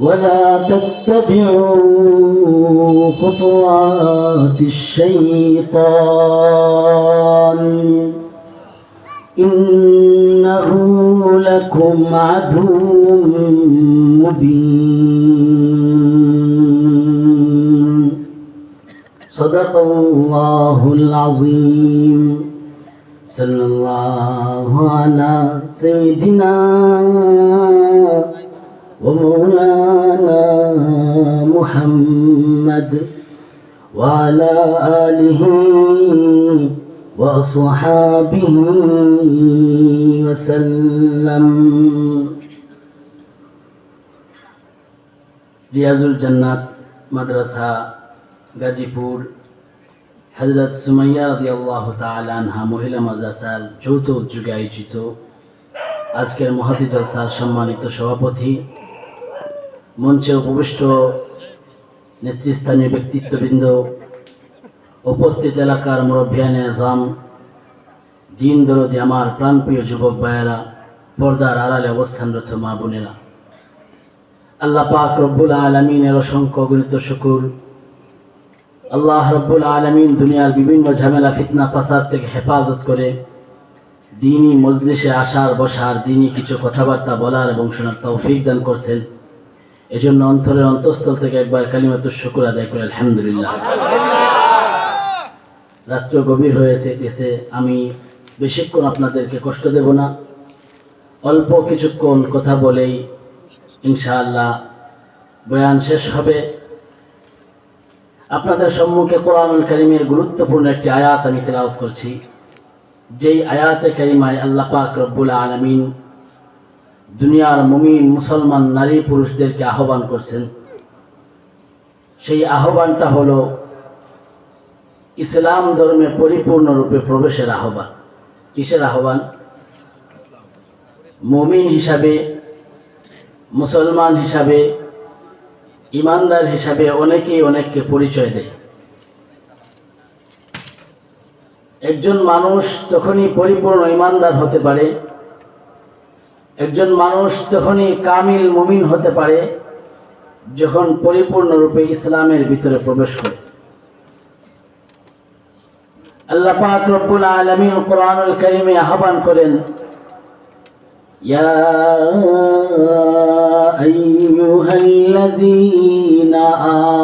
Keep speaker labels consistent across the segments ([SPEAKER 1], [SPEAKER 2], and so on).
[SPEAKER 1] ولا تتبعوا خطوات الشيطان. إنه لكم عدو مبين. صدق الله العظيم. صلى الله على سيدنا ومولانا محمد وعلى آله وأصحابه وسلم রিয়াজুল জান্নাত মাদ্রাসা গাজীপুর হজরত সুমাইয়া রাদিয়াল্লাহ তাআলা আনহা মহিলা মাদ্রাসার যৌথ উদ্যোগে আয়োজিত আজকের মহাতি জলসার সম্মানিত সভাপতি মঞ্চে উপবিষ্ট নেতৃস্থানীয় ব্যক্তিত্ববৃন্দ, উপস্থিত এলাকার মুরব্বিয়ানে আজম, দিন দরদি আমার প্রাণপ্রিয় যুবক ভাইয়েরা, পর্দার আড়ালে অবস্থানরত মা বোনেরা। আল্লাহ পাক রব্বুল আলমিনের অসংখ্য গণিত শুকুর। আল্লাহ রব্বুল আলমিন দুনিয়ার বিভিন্ন ঝামেলা, ফিতনা, ফাসাদ থেকে হেফাজত করে দিনই মজলিসে আসার, বসার, দিনই কিছু কথাবার্তা বলার এবং শোনার তৌফিক দান করছেন। এজন্য অন্তরের অন্তঃস্থল থেকে একবার কালিমাতুর শুকুর আদায় করে, আলহামদুলিল্লাহ। রাত্র গভীর হয়েছে, গেছে। আমি বেশিক্ষণ আপনাদেরকে কষ্ট দেব না। অল্প কিছুক্ষণ কথা বলেই ইনশাআল্লাহ বয়ান শেষ হবে। আপনাদের সম্মুখে কোরআনুল করিমের গুরুত্বপূর্ণ একটি আয়াত আমি তেলাওয়াত করছি। যেই আয়াতে কারিমায় আল্লাহ পাক রব্বুল আলমিন দুনিয়ার মুমিন, মুসলমান, নারী, পুরুষদেরকে আহ্বান করছেন। সেই আহ্বানটা হলো ইসলাম ধর্মে পরিপূর্ণরূপে প্রবেশের আহ্বান। কিসের আহ্বান? মুমিন হিসাবে, মুসলমান হিসাবে, ইমানদার হিসাবে অনেকেই অনেককে পরিচয় দেয়। একজন মানুষ তখনই পরিপূর্ণ ইমানদার হতে পারে একজন মানুষ যখনই কামিল মুমিন হতে পারে, যখন পরিপূর্ণরূপে ইসলামের ভিতরে প্রবেশ করে। আল্লাহ পাক রব্বুল আলমিন কোরআনুল করিমে আহ্বান করেন, ইয়া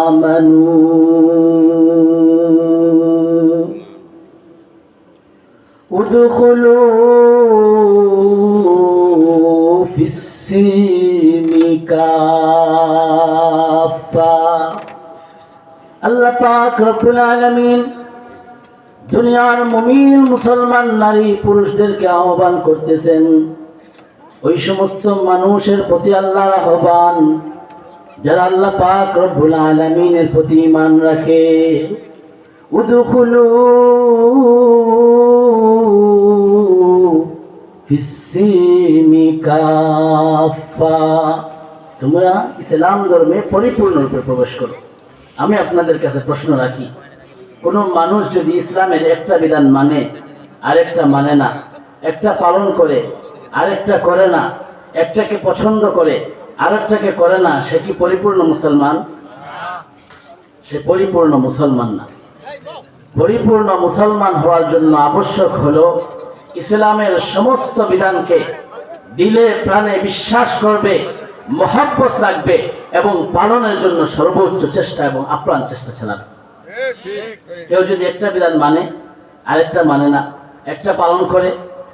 [SPEAKER 1] আমানু উদখুলু আল্লাহ পাক রব্বুল আলামিন দুনিয়ার মুমিন মুসলমান নারী পুরুষদেরকে আহ্বান করতেছেন। ওই সমস্ত মানুষের প্রতি আল্লাহর আহ্বান, যারা আল্লাহ পাক রব্বুল আলামিনের প্রতি ঈমান রাখে। উদখুলু তোমরা ইসলাম ধর্মে পরিপূর্ণরূপে প্রবেশ করো। আমি আপনাদের কাছে প্রশ্ন রাখি, কোনো মানুষ যদি ইসলামের একটা বিধান মানে আরেকটা মানে না, একটা পালন করে, আরেকটা করে না, একটাকে পছন্দ করে, আরেকটাকে করে না, সে কি পরিপূর্ণ মুসলমান? সে পরিপূর্ণ মুসলমান না। পরিপূর্ণ মুসলমান হওয়ার জন্য আবশ্যক হলো ইসলামের সমস্ত বিধানকে দিলে, প্রাণে বিশ্বাস করবে, মহাব্বত রাখবে এবং পালনের জন্য সর্বোচ্চ চেষ্টা এবং আপ্রাণ চেষ্টা চালাবে। কেউ যদি একটা বিধান মানে আরেকটা মানে না, একটা পালন করে,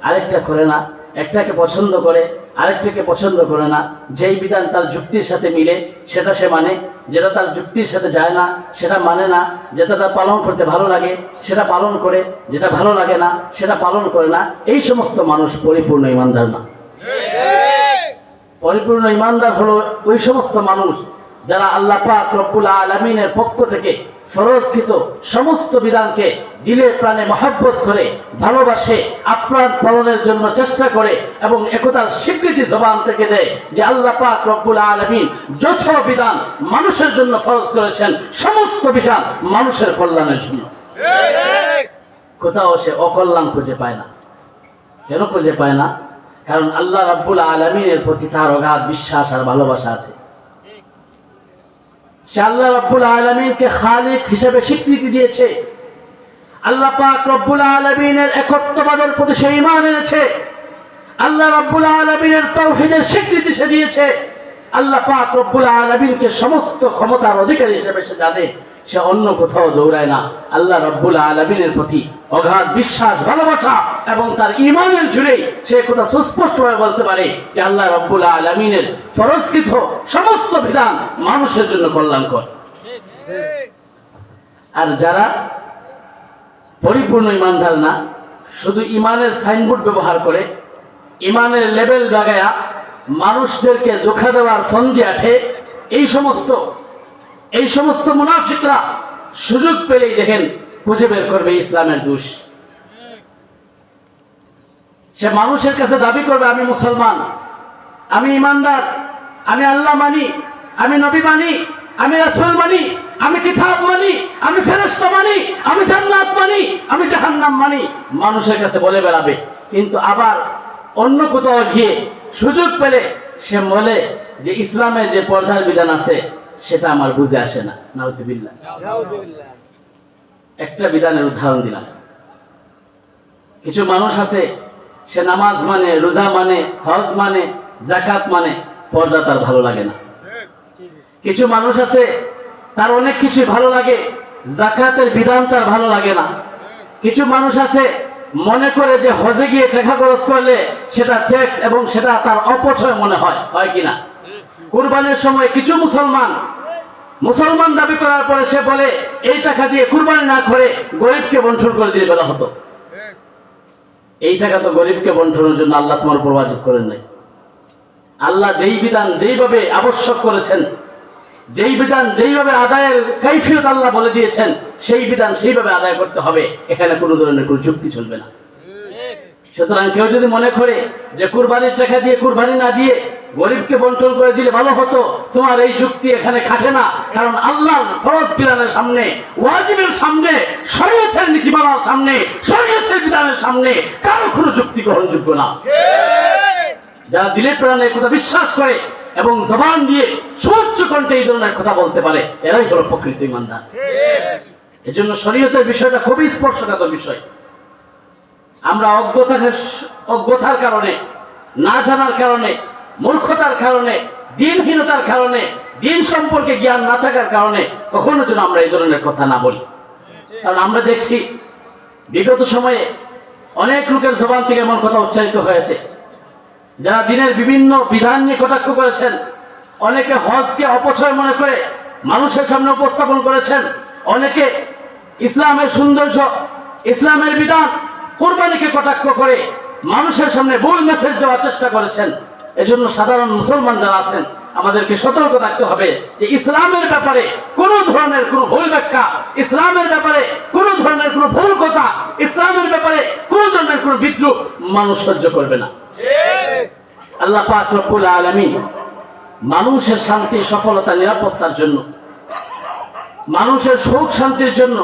[SPEAKER 1] আরেকটা করে না, একটাকে পছন্দ করে আরেকটাকে পছন্দ করে না। যেই বিধান তার যুক্তির সাথে মিলে সেটা সে মানে। যেটা তার যুক্তির সাথে যায় না সেটা মানে না। যেটা তার পালন করতে ভালো লাগে সেটা পালন করে। যেটা ভালো লাগে না সেটা পালন করে না। এই সমস্ত মানুষ পরিপূর্ণ ইমানদার না। পরিপূর্ণ ইমানদার হলো ওই সমস্ত মানুষ যারা আল্লাহ পাক রব্বুল আলমিনের পক্ষ থেকে ফরজকৃত সমস্ত বিধানকে দিলে প্রাণে মহাব্বত করে, ভালোবাসে, আপ্রাণ পালনের জন্য চেষ্টা করে এবং একতার স্বীকৃতি জবান থেকে দেয় যে আল্লাহ পাক রব্বুল আলমিন যথ বিধান মানুষের জন্য ফরজ করেছেন, সমস্ত বিধান মানুষের কল্যাণের জন্য। কোথাও সে অকল্যাণ খুঁজে পায় না। কেন খুঁজে পায় না? কারণ আল্লাহ রাব্বুল আলমিনের প্রতি তার অগাধ বিশ্বাস আর ভালোবাসা আছে। সে আল্লাহ রব্বুল আলমিনকে খালিক হিসেবে স্বীকৃতি দিয়েছে। আল্লাহ পাক রব্বুল আলমিনের একত্ববাদের প্রতি সে ইমান এনেছে। আল্লাহ রব্বুল আলমিনের তৌহিদের স্বীকৃতি সে দিয়েছে। আল্লাহ পাক রব্বুল আলমিনকে সমস্ত ক্ষমতার অধিকারী হিসেবে সে জানে, সে অন্য কোথাও দৌড়ায় না। আল্লাহ রব্বুল আলমিনের প্রতি অগাধ বিশ্বাস, ভালোবাসা এবং তার ইমানের জুড়ে সে কথা সুস্পষ্টভাবে বলতে পারে আল্লাহ আলমিনের ফরজকৃত সমস্ত বিধান মানুষের জন্য কল্যাণকর। আর যারা পরিপূর্ণ ইমানদার না, শুধু ইমানের সাইনবোর্ড ব্যবহার করে, ইমানের লেভেল লাগায়া মানুষদেরকে ধোকা দেওয়ার ফন্দি আঠে, এই সমস্ত এই সমস্ত মুনাফিকরা সুযোগ পেলেই দেখেন খুঁজে বের করবে ইসলামের দোষ। সে মানুষের কাছে দাবি করবে, আমি মুসলমান, আমি ইমানদার, আমি আল্লাহ মানি, আমি নবী মানি, আমি রাসূল মানি, আমি কিতাব মানি, আমি ফেরেশতা মানি, আমি জান্নাত মানি, আমি জাহান্নাম মানি। মানুষের কাছে বলে বেড়াবে, কিন্তু আবার অন্য কোথাও গিয়ে সুযোগ পেলে সে বলে যে ইসলামের যে পর্দার বিধান আছে, সেটা আমার বুঝে আসে না। নাউজুবিল্লাহ। একটা বিধানের উদাহরণ দিলাম। কিছু মানুষ আছে, সে নামাজ মানে রোজা মানে হজ মানে জাকাত মানে পর্দা তার ভালো লাগে না। কিছু মানুষ আছে, তার অনেক কিছু ভালো লাগে জাকাতের বিধান তার ভালো লাগে না। কিছু মানুষ আছে, মনে করে যে হজে গিয়ে টাকা খরচ করলে সেটা ট্যাক্স এবং সেটা তার অপচয় মনে হয় হয় কিনা কুরবানির সময় কিছু মুসলমান মুসলমান দাবি করার পরে সে বলে, এই টাকা দিয়ে কুরবানি না করে গরিবকে বন্টন করে দিয়ে বলা হতো। এই টাকা তো গরিবকে বন্টনের জন্য আল্লাহ তোমার উপর করেন নাই। আল্লাহ যেই বিধান যেইভাবে আবশ্যক করেছেন, যেই বিধান যেইভাবে আদায়ের কৈফিয়ত আল্লাহ বলে দিয়েছেন, সেই বিধান সেইভাবে আদায় করতে হবে। এখানে কোনো ধরনের কোনো যুক্তি চলবে না। সুতরাং কেউ যদি মনে করে যে কুরবানির টাকা দিয়ে কুরবানি না দিয়ে গরিবকে বন্টন করে দিলে ভালো হতো। তোমার এই যুক্তি এখানে খাটে না। কারণ আল্লাহর ফরজ বিধানের সামনে, ওয়াজিবের সামনে, শরীয়তের নীতিমালার সামনে, শরীয়তের বিধানের সামনে কারও কোনো যুক্তি গ্রহণযোগ্য না। যারা দিলে প্রাণে কথা বিশ্বাস করে এবং জবান দিয়ে সূর্য কণ্ঠে এই ধরনের কথা বলতে পারে, এরাই হলো প্রকৃত ইমানদার। এজন্য শরীয়তের বিষয়টা খুবই স্পর্শকাতর বিষয়। আমরা অজ্ঞতার অজ্ঞতার কারণে, না জানার কারণে মূর্খতার কারণে, দিনহীনতার কারণে, দিন সম্পর্কে জ্ঞান না থাকার কারণে কখনো যেন আমরা এই ধরনের কথা না বলি। কারণ আমরা দেখছি, বিগত সময়ে অনেক লোকের জবান থেকে এমন কথা উচ্চারিত হয়েছে। যারা দিনের বিভিন্ন বিধান নিয়ে কটাক্ষ করেছেন, অনেকে হজকে অপচয় মনে করে মানুষের সামনে উপস্থাপন করেছেন, অনেকে ইসলামের সৌন্দর্য, ইসলামের বিধান কোরবানিকে কটাক্ষ করে মানুষের সামনে ভুল মেসেজ দেওয়ার চেষ্টা করেছেন। এজন্য সাধারণ মুসলমান যারা আছেন, আমাদেরকে সতর্ক থাকতে হবে যে ইসলামের ব্যাপারে কোন ধরনের কোন ভুল ব্যাখ্যা, ইসলামের ব্যাপারে কোন ধরনের কোন ভুল কথা, ইসলামের ব্যাপারে কোন ধরনের কোন বিদ্রুপ মানুষ সহ্য করবে না। আল্লাহ পাক রব্বুল আলামিন মানুষের শান্তি, সফলতা, নিরাপত্তার জন্য, মানুষের সুখ শান্তির জন্য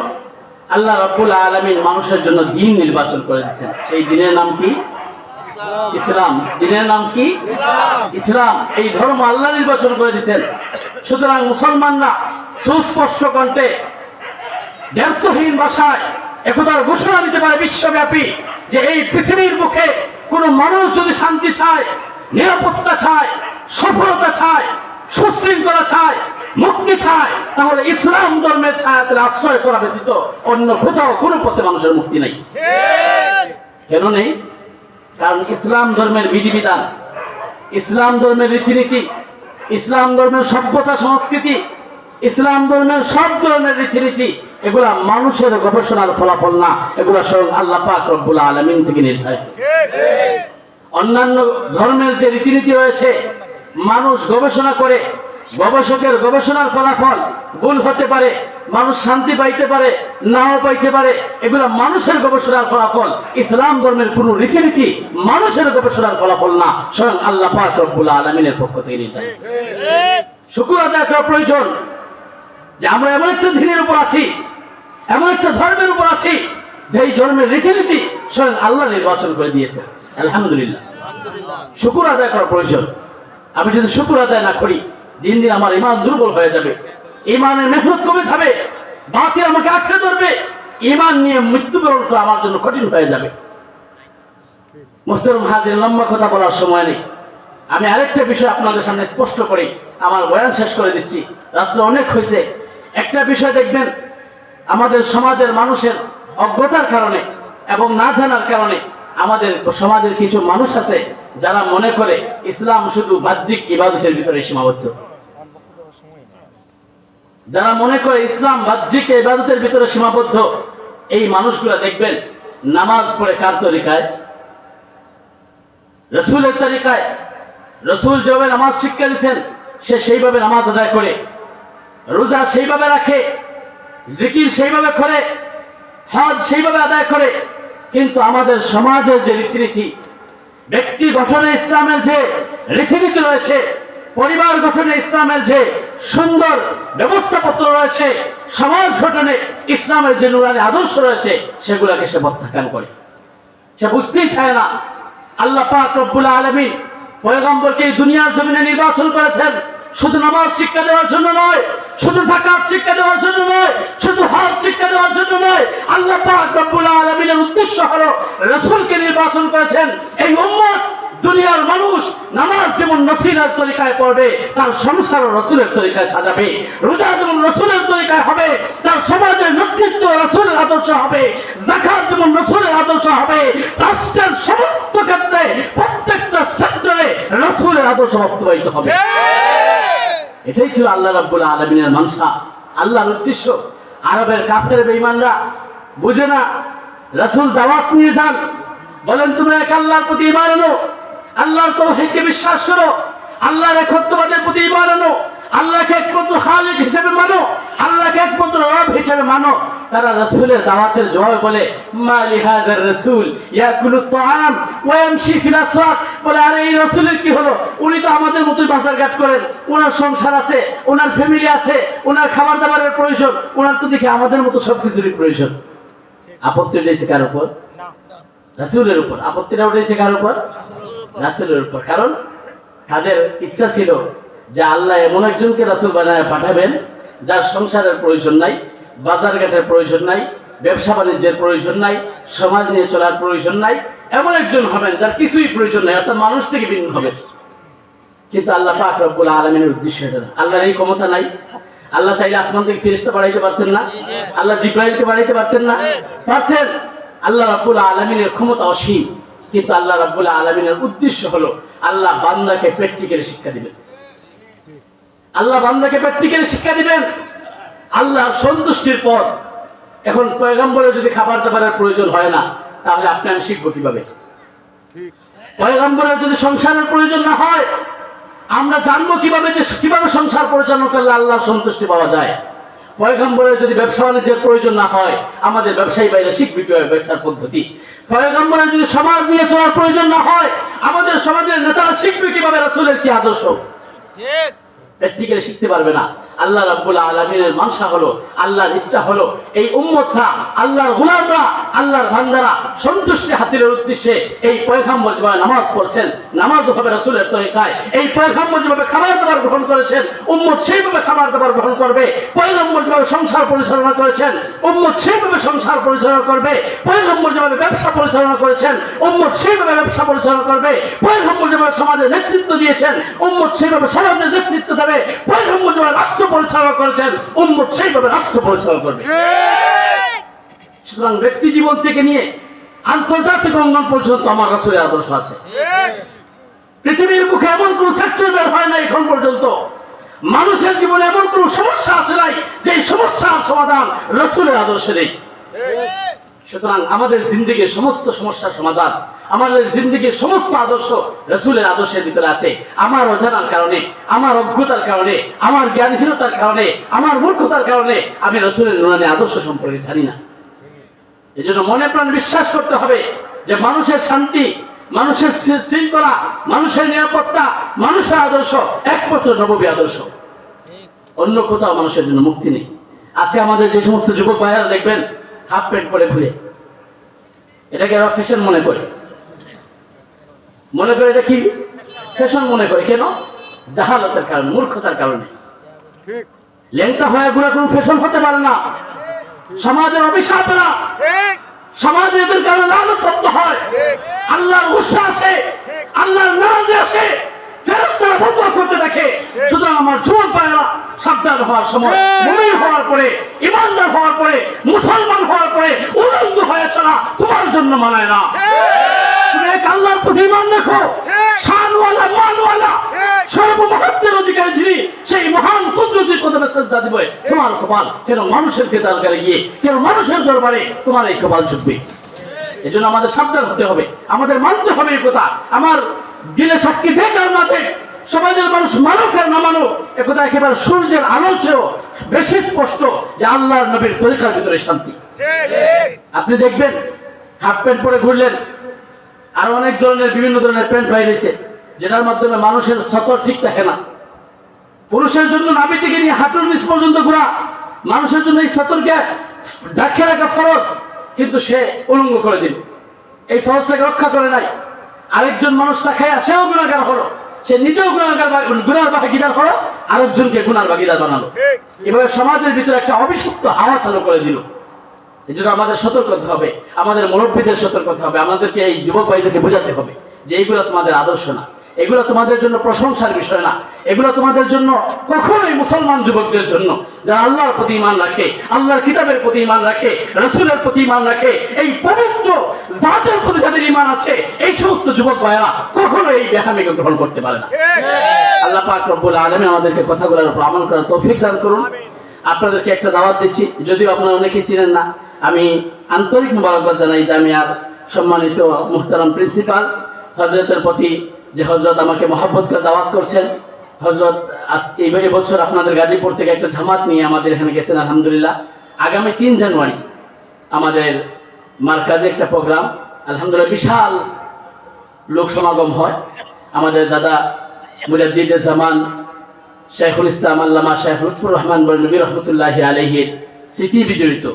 [SPEAKER 1] আল্লাহ রাব্বুল আলমিন মানুষের জন্য দিন নির্বাচন করে দিচ্ছেন সেই দিনের নাম কি? ইসলাম। দিনের নাম কি? ইসলাম। এই ধর্ম আল্লাহ নির্বাচন করে দিচ্ছেন সুতরাং মুসলমানরা সুস্পষ্ট কণ্ঠে ব্যর্থহীন ভাষায় একতার ঘোষণা দিতে পারে বিশ্বব্যাপী যে এই পৃথিবীর মুখে কোন মানুষ যদি শান্তি চায় নিরাপত্তা চায় সফলতা চায় সুশৃঙ্খলা চায় মুক্তি চায় তাহলে ইসলাম ধর্মের ছায়াতে আশ্রয় করা ব্যতীত অন্য কোথাও কোনো পথে মানুষের মুক্তি নাই। কেন নেই? কারণ ইসলাম ধর্মের বিধিবিধান। ইসলাম ধর্মের রীতিনীতি, ইসলাম ধর্মের সভ্যতা সংস্কৃতি, ইসলাম ধর্মের সব ধরনের রীতিনীতি, এগুলা মানুষের গবেষণার ফলাফল না। এগুলা স্বয়ং আল্লাহ পাক রব্বুল আলমিন থেকে নির্ধারিত। অন্যান্য ধর্মের যে রীতিনীতি রয়েছে, মানুষ গবেষণা করে, গবেষকের গবেষণার ফলাফল ভুল হতে পারে, মানুষ শান্তি পাইতে পারে, নাও পাইতে পারে, এগুলো মানুষের গবেষণার ফলাফল। ইসলাম ধর্মের কোন রীতিনীতি মানুষের গবেষণার ফলাফল না, স্বয়ং আল্লাহ পাক রব্বুল আলমিনের পক্ষ থেকে নির্ধারিত। শুকুর আদায় করা প্রয়োজন যে আমরা এমন একটা দিনের উপর আছি, এমন একটা ধর্মের উপর আছি যে এই ধর্মের রীতিনীতি স্বয়ং আল্লাহ নির্বাচন করে দিয়েছে। আলহামদুলিল্লাহ। শুকুর আদায় করা প্রয়োজন। আমি যদি শুকুর আদায় না করি, দিন দিন আমার ইমান দুর্বল হয়ে যাবে। ইমানের মেহনত কমে যাবে বাকি আমাকে আঁকড়ে ধরবে, ইমান নিয়ে মৃত্যুবরণ করা আমার জন্য কঠিন হয়ে যাবে। মোহতরম হাজির লম্বা কথা বলার সময় নেই। আমি আরেকটা বিষয় আপনাদের সামনে স্পষ্ট করি, আমার বয়ান শেষ করে দিচ্ছি। রাত্রে অনেক হয়েছে। একটা বিষয় দেখবেন, আমাদের সমাজের মানুষের অজ্ঞতার কারণে এবং না জানার কারণে আমাদের সমাজের কিছু মানুষ আছে যারা মনে করে ইসলাম শুধু বাহ্যিক ইবাদতের ভিতরে সীমাবদ্ধ। যারা মনে করে ইসলাম বাহ্যিক ইবাদতের ভিতরে সীমাবদ্ধ, এই মানুষগুলো দেখবেন নামাজ পড়ে কার তরিকায়? রসুলের তরিকায়। রসুল যেভাবে নামাজ শিক্ষা দিচ্ছেন সে সেইভাবে নামাজ আদায় করে। রোজা সেইভাবে রাখে, জিকির সেইভাবে করে, হজ সেইভাবে আদায় করে। কিন্তু আমাদের সমাজের যে রীতিনীতি, ব্যক্তি গঠনে ইসলামের যে রীতিনীতি রয়েছে পরিবার গঠনে ইসলামের যে সুন্দর ব্যবস্থাপত্র রয়েছে, সমাজ গঠনে ইসলামের যে নুরানি আদর্শ রয়েছে, সেগুলোকে সে প্রত্যাখ্যান করে। সে বুঝতেই চায় না, আল্লাহ রব্বুল আলমী পয়গম্বরকে দুনিয়ার জমিনে নির্বাচন করেছেন। শুধু নামাজ শিক্ষা দেওয়ার জন্য নয়, শুধু জাকাত শিক্ষা দেওয়ার জন্য নয়, শুধু হজ শিক্ষা দেওয়ার জন্য নয়, আল্লাহ পাক রব্বুল আলমিনের উদ্দেশ্য হলো রসুলকে নির্বাচন করেছেন। এই উম্মত দুনিয়ার মানুষ নামাজ যেমন নসিলার তরিকায় পড়বে তার সংসার রসুলের তরিকায় সাজাবে রোজা যেমন রসুলের তরিকায় হবে তার সমাজের নেতৃত্ব রসুলের আদর্শ হবে জাকাত যেমন রসুলের আদর্শ হবে রাষ্ট্রের সমস্ত ক্ষেত্রে প্রত্যেকটা সেক্টরে রসুলের আদর্শ বাস্তবায়িত হবে। এটাই ছিল আল্লাহ রাব্বুল আলমিনের মানসা। আল্লাহর উদ্দেশ্য আরবের কাফের বেঈমানরা বুঝে না রাসূল দাওয়াত নিয়ে যান। বলেন তুমি এক আল্লাহর প্রতি ঈমান আনো আল্লাহর তৌহিদকে বিশ্বাস করো। আল্লাহর একত্ববাদের প্রতি আনো। আল্লাহকে একমাত্র খালিক হিসেবে মানো। আল্লাহকে একমাত্র রব হিসেবে মানো। তারা রাসূলের দাওয়াতের জবাবে বলে মা লিহাদার রাসূল ইয়াকুলু তাআম ওয়া ইয়ামশি ফিল আসওয়াক বলে আরে এই রাসূলের কি হলো? উনি তো আমাদের মতোই বাজার ঘাট করেন। ওনার সংসার আছে ওনার ফ্যামিলি আছে ওনার খাবার দাবারের প্রয়োজন। ওনার তো দেখি আমাদের মতো সবকিছুরই প্রয়োজন। আপত্তি উঠেছে কার উপর? রাসূলের উপর। আপত্তিটা উঠেছে কার উপর? রাসূলের উপর। কারণ তাদের ইচ্ছা ছিল যে আল্লাহ এমন একজনকে রাসূল বানায় পাঠাবেন যার সংসারের প্রয়োজন নাই, বাজার ঘাটের প্রয়োজন নাই, ব্যবসা বাণিজ্যের প্রয়োজন নাই, সমাজ নিয়ে চলার প্রয়োজন নাই, এমন একজন হবেন যার কিছুই প্রয়োজন নাই, অর্থাৎ মানুষ থেকে ভিন্ন হবে। কিন্তু আল্লাহ পাক রব্বুল আলমিনের উদ্দেশ্য আল্লাহর এই ক্ষমতা নাই। আল্লাহ চাইলে আসমান থেকে ফিরিস্তা বাড়াইতে পারতেন না। আল্লাহ জিব্রাইলকে বাড়াইতে পারতেন না। পারতেন। আল্লাহ রাব্বুল আলমিনের ক্ষমতা অসীম। কিন্তু আল্লাহ রাব্বুল আলমিনের উদ্দেশ্য হলো আল্লাহ বান্দাকে প্র্যাকটিক্যালি শিক্ষা দিবেন। আল্লাহ বান্দাকে প্র্যাকটিক্যালি শিক্ষা দিবেন। আল্লাহ সন্তুষ্টির পথ। এখন পয়গম্বরের যদি খাবার দাবারের প্রয়োজন হয় না তাহলে আপনি আমি শিখব কীভাবে? পয়গম্বরের যদি সংসারের প্রয়োজন না হয় আমরা জানব কীভাবে যে কীভাবে সংসার পরিচালনা করলে আল্লাহ সন্তুষ্টি পাওয়া যায়। পয়গম্বরের যদি ব্যবসা বাণিজ্যের প্রয়োজন না হয় আমাদের ব্যবসায়ী বাইরে শিখবে কীভাবে ব্যবসার পদ্ধতি? পয়গম্বরের যদি সমাজ নিয়ে চলার প্রয়োজন না হয় আমাদের সমাজের নেতারা শিখবে কীভাবে রাসুলের কি আদর্শ? ঠিক। শিখতে পারবে না। আল্লাহ রাব্বুল আলামিনের মানসা হলো, আল্লাহর ইচ্ছা হলো, এই উম্মতরা, আল্লাহর গোলামরা, আল্লাহর বান্দারা সন্তুষ্টি হাসিলের উদ্দেশ্যে এই পয়গাম্বর যেভাবে নামাজ পড়ছেন, নামাজ হবে রাসূলের তরিকায় এই পয়গাম্বর যেভাবে খাবার দাবার গ্রহণ করেছেন, উম্মত সেইভাবে খাবার দাবার গ্রহণ করবে, পয়গাম্বর যেভাবে সংসার পরিচালনা করেছেন, উম্মত সেইভাবে সংসার পরিচালনা করবে, পয়গম্বর যেভাবে ব্যবসা পরিচালনা করেছেন, উম্মত সেইভাবে ব্যবসা পরিচালনা করবে, পয়গম্বর যেভাবে সমাজের নেতৃত্ব দিয়েছেন, উম্মত সেইভাবে সমাজের নেতৃত্ব দেবে, পয়গম্বর যেভাবে রাষ্ট্র পরিচালনা করেছেন উন্মত সেইভাবে রাষ্ট্র পরিচালনা করবে। সুতরাং ব্যক্তি জীবন থেকে নিয়ে আন্তর্জাতিক অঙ্গন পর্যন্ত আমার রাসূলের আদর্শ আছে। পৃথিবীর মুখে এমন কোন সেক্টর বের হয় না এখন পর্যন্ত। মানুষের জীবনে এমন কোন সমস্যা আছে নাই যে সমস্যার সমাধান রসুলের আদর্শে নেই। সুতরাং আমাদের জিন্দিগির সমস্ত সমস্যার সমাধান, আমাদের জিন্দিগির সমস্ত আদর্শ রসুলের আদর্শের ভিতরে আছে। আমার অজানার কারণে, আমার অজ্ঞতার কারণে, আমার জ্ঞানহীনতার কারণে, আমার মূর্খতার কারণে আমি রসুলের নুরানি আদর্শ সম্পর্কে জানি না। এই জন্য মনে প্রাণ বিশ্বাস করতে হবে যে মানুষের শান্তি, মানুষের শৃঙ্খলা, মানুষের নিরাপত্তা, মানুষের আদর্শ একমাত্র নববী আদর্শ। অন্য কোথাও মানুষের জন্য মুক্তি নেই। আজকে আমাদের যে সমস্ত যুবক ভাইয়ারা দেখবেন হাফ প্যান্ট পরে ঘুরে। এটাকে এরা ফ্যাশন মনে করে। মনে করে এটা কি? ফ্যাশন মনে করে। কেন? জাহালতের কারণে মূর্খতার কারণে।
[SPEAKER 2] ঠিক।
[SPEAKER 1] লেংটা হয়ে ঘুরে কোনো ফ্যাশন হতে পারে না। সমাজের সমাজে এদের কারণে করতে হয়। আল্লাহর উৎসাহ আসে। আল্লাহর আসে। করতে দেখে। সুতরাং আমার যুবক ভাইয়েরা সাবধান হওয়ার সময়। মুমিন হওয়ার পরে হওয়ার পরে মুসলমান হওয়ার পরে উলঙ্গ হয়েছে না তোমার জন্য মানায় না। তুমি এক আল্লাহর প্রতি ইমান দেখো শানওয়ালা মানওয়ালা সর্বমহত্বের অধিকারী যিনি সেই মহান কুদরতির কদমে শ্রদ্ধা দিবে। তোমার কপাল কেন মানুষের কেদারকারে গিয়ে কেন মানুষের দরবারে তোমার এই কপাল ঝুঁকবে এই জন্য আমাদের সাবধান হতে হবে। আমাদের মানতে হবে এই কথা। আমার দিলে সাক্ষী দেখার মাঠে সমাজের মানুষ মানুক আর না মানুক একথা একেবারে সূর্যের আলো চেয়েও বেশি স্পষ্ট যে আল্লাহর নবীর তরিকার ভিতরে শান্তি। আপনি দেখবেন হাফ প্যান্ট পরে ঘুরলেন আর অনেক ধরনের বিভিন্ন ধরনের প্যান্ট বাইরেছে যেটার মাধ্যমে মানুষের সতর ঠিক থাকে না। পুরুষের জন্য নাবি থেকে নিয়ে হাঁটুর নিচ পর্যন্ত ঘোরা মানুষের জন্য এই সতর্কে ডাকে রাখা ফরজ কিন্তু সে উলঙ্গ করে দিল। এই ফরজটাকে রক্ষা করে নাই। আরেকজন মানুষ তাকে সেও গুণাগার হলো। সে নিজেও গুণার ভাগিদার হলো আরেকজনকে গুণার ভাগিদার বানালো। এভাবে সমাজের ভিতরে একটা অবিশুদ্ধ হাওয়া চালু করে দিল। এই জন্য আমাদের সতর্ক হতে হবে, আমাদের মুরব্বীদের সতর্ক হতে হবে, আমাদেরকে এই যুবক ভাইদেরকে বোঝাতে হবে যে এইগুলো তোমাদের আদর্শ না। এগুলো তোমাদের জন্য প্রশংসার বিষয় না। এগুলো তোমাদের জন্য কখনোই মুসলমান যুবকদের জন্য। যারা আল্লাহর প্রতি ইমান রাখে আল্লাহর কিতাবের প্রতি ইমান রাখে রসুলের প্রতি ইমান রাখে এই পবিত্র জাতের প্রতি যাদের ইমান আছে এই সমস্ত যুবক ভাইয়েরা কখনো এই দেখামিকে গ্রহণ করতে পারে না। আল্লাহ পাক রব্বুল আলামিন আমাদেরকে কথাগুলোর উপর আমল করার তৌফিক দান করুন। আপনাদেরকে একটা দাওয়াত দিচ্ছি যদিও আপনারা অনেকেই চিনেন না। আমি আন্তরিক মোবারকবাদ জানাই জামিয়ার সম্মানিত মুহতারাম প্রিন্সিপাল হজরতের প্রতি যে হজরত আমাকে মহাব্বত করে দাওয়াত করছেন। হজরত এই বছর আপনাদের গাজীপুর থেকে একটা জামাত নিয়ে আমাদের এখানে গেছেন, আলহামদুলিল্লাহ। আগামী তিন জানুয়ারি আমাদের মার্কাজে একটা প্রোগ্রাম। আলহামদুলিল্লাহ বিশাল লোক সমাগম হয়। আমাদের দাদা মুজাদ্দিদ জামান, শেখুল ইসলাম আল্লামা শেখ লুৎফুর রহমান বরনবী রহমতুল্লাহ আলহির স্মৃতি বিজড়িত।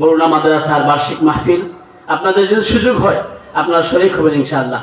[SPEAKER 1] বরুণা মাদ্রাসার বার্ষিক মাহফিল। আপনাদের যদি সুযোগ হয়, আপনারা শরীর হবেন ইনশাআল্লাহ।